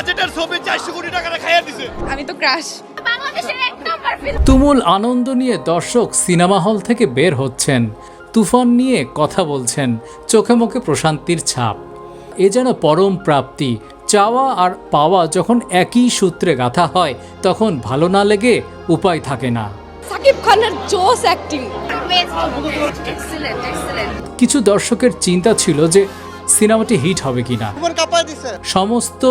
বাজেটের ছবি চারশো কোটি টাকা খাইয়ে দিছে। আমি তো ক্রাশ বাংলাদেশের এক নম্বর ফিল্ম তুমুল আনন্দ নিয়ে দর্শক সিনেমা হল থেকে বের হচ্ছেন। তুফান নিয়ে কথা বলছেন। চোখে মুখে প্রশান্তির ছাপ। এ যেন পরম প্রাপ্তি। চাওয়া আর পাওয়া যখন একই সূত্রে গাথা হয় তখন ভালো না লেগে উপায় থাকে না। সাকিব খানের জোস অ্যাক্টিং এক্সেলেন্ট এক্সেলেন্ট কিছু দর্শকের চিন্তা ছিল যে সিনেমাটি হিট হবে কিনা। সমস্ত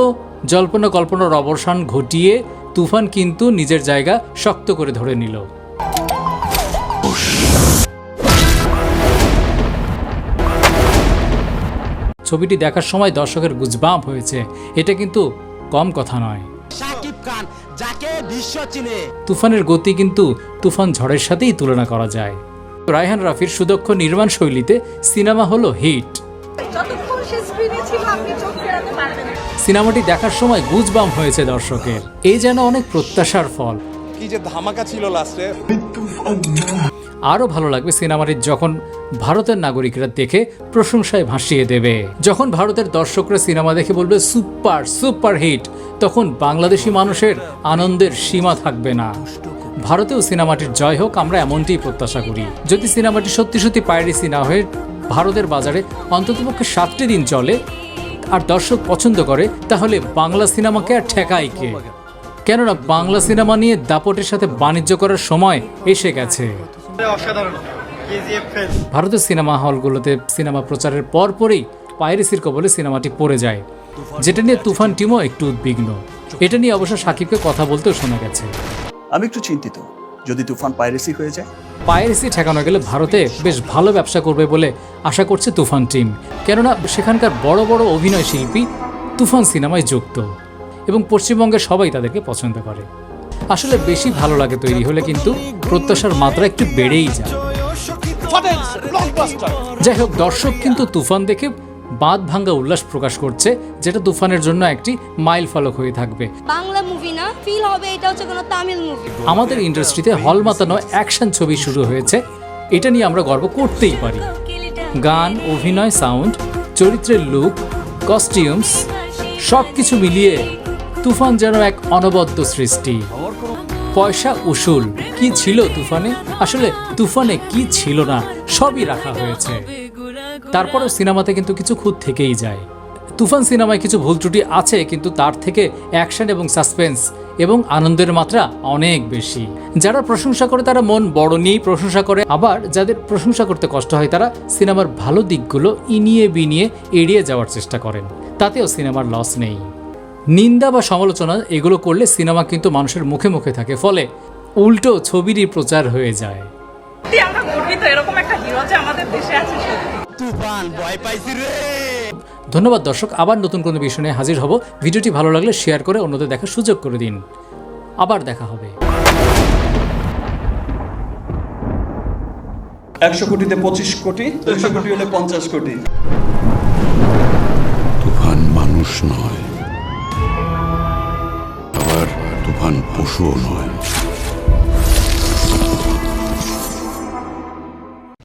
জল্পনা কল্পনার অবসান ঘটিয়ে তুফান কিন্তু নিজের জায়গা শক্ত করে ধরে নিল। ছবিটি দেখার সময় দর্শকের গুজবাম হয়েছে। এটা কিন্তু কম কথা নয়। শাকিব খান যাকে বিশ্ব চিনে। তুফানের গতি কিন্তু তুফান ঝড়ের সাথেই তুলনা করা যায়। রায়হান রাফির সুদক্ষ নির্মাণ শৈলীতে সিনেমা হলো হিট। সিনেমাটি দেখার সময় গুজবাম হয়েছে দর্শকের। এই যেন অনেক প্রত্যাশার ফল। কি যে ধামাকা ছিল লাস্টে। আরও ভালো লাগবে সিনেমাটি যখন ভারতের নাগরিকরা দেখে প্রশংসায় ভাসিয়ে দেবে। যখন ভারতের দর্শকরা সিনেমা দেখে বলবে সুপার সুপার হিট তখন বাংলাদেশি মানুষের আনন্দের সীমা থাকবে না। ভারতেও সিনেমাটির জয় হোক আমরা এমনটিই প্রত্যাশা করি। যদি সিনেমাটি সত্যি সত্যি পাইরেসি না হয়ে ভারতের বাজারে অন্ততপক্ষে সাতটি দিন চলে আর দর্শক পছন্দ করে, তাহলে বাংলা সিনেমাকে আর ঠেকায় কে? কেননা বাংলা সিনেমা নিয়ে দাপটের সাথে বাণিজ্য করার সময় এসে গেছে। ভারতের সিনেমা হলগুলোতে সিনেমা প্রচারের পরপরই পাইরেসির কবলে সিনেমাটি পড়ে যায়। যেটা নিয়ে তুফান টিমও একটু উদ্বিগ্ন। এটা নিয়ে অবশ্য সাকিবকে কথা বলতেও শোনা গেছে। আমি একটু চিন্তিত। যদি তুফান পাইরেসি হয়ে যায়? পাইরেসি ঠেকানো গেলে ভারতে বেশ ভালো ব্যবসা করবে বলে আশা করছে তুফান টিম। কেননা সেখানকার বড় বড় অভিনয় শিল্পী তুফান সিনেমায় যুক্ত এবং পশ্চিমবঙ্গের সবাই তাদেরকে পছন্দ করে। আসলে বেশি ভালো লাগে তৈরি হলে কিন্তু প্রত্যাশার মাত্রা একটু বেড়েই যায়। যাই হোক দর্শক কিন্তু তুফান দেখে বাঁধ ভাঙ্গা উল্লাস প্রকাশ করছে যেটা তুফানের জন্য একটি মাইল ফলক হয়ে থাকবে। বাংলা মুভি না ফিল হবে এটা হচ্ছে কোনো তামিল মুভি আমাদের ইন্ডাস্ট্রিতে হল মাতানো অ্যাকশন ছবি শুরু হয়েছে এটা নিয়ে আমরা গর্ব করতেই পারি। গান অভিনয় সাউন্ড চরিত্রের লুক কস্টিউমস সব কিছু মিলিয়ে তুফান যেন এক অনবদ্য সৃষ্টি। পয়সা উসুল কি ছিল তুফানে? আসলে তুফানে কি ছিল না সবই রাখা হয়েছে। তারপরেও সিনেমাতে কিন্তু কিছু খুঁত থেকেই যায়। তুফান সিনেমায় কিছু ভুল ত্রুটি আছে, কিন্তু তার থেকে অ্যাকশন এবং সাসপেন্স এবং আনন্দের মাত্রা অনেক বেশি। যারা প্রশংসা করে তারা মন বড় নিয়েই প্রশংসা করে। আবার যাদের প্রশংসা করতে কষ্ট হয়, তারা সিনেমার ভালো দিকগুলো ইনিয়ে বিনিয়ে এড়িয়ে যাওয়ার চেষ্টা করেন। তাতেও সিনেমার লস নেই। নিন্দা বা সমালোচনা এগুলো করলে সিনেমা কিন্তু মানুষের মুখে মুখে থাকে, ফলে উল্টো ছবিরই প্রচার হয়ে যায়। এরকম একটা হিরো যে আমাদের দেশে আছে তুফান ভয় পাইছি রে। ধন্যবাদ দর্শক আবার নতুন কোনো বিষয় নিয়ে হাজির হব। ভিডিওটি ভালো লাগলে শেয়ার করে অন্যদের দেখার সুযোগ করে দিন। আবার দেখা হবে। একশো কোটিতে পঁচিশ কোটি একশো কোটি হলে পঞ্চাশ কোটি। তুফান মানুষ নয় আবার তুফান পশুও নয়।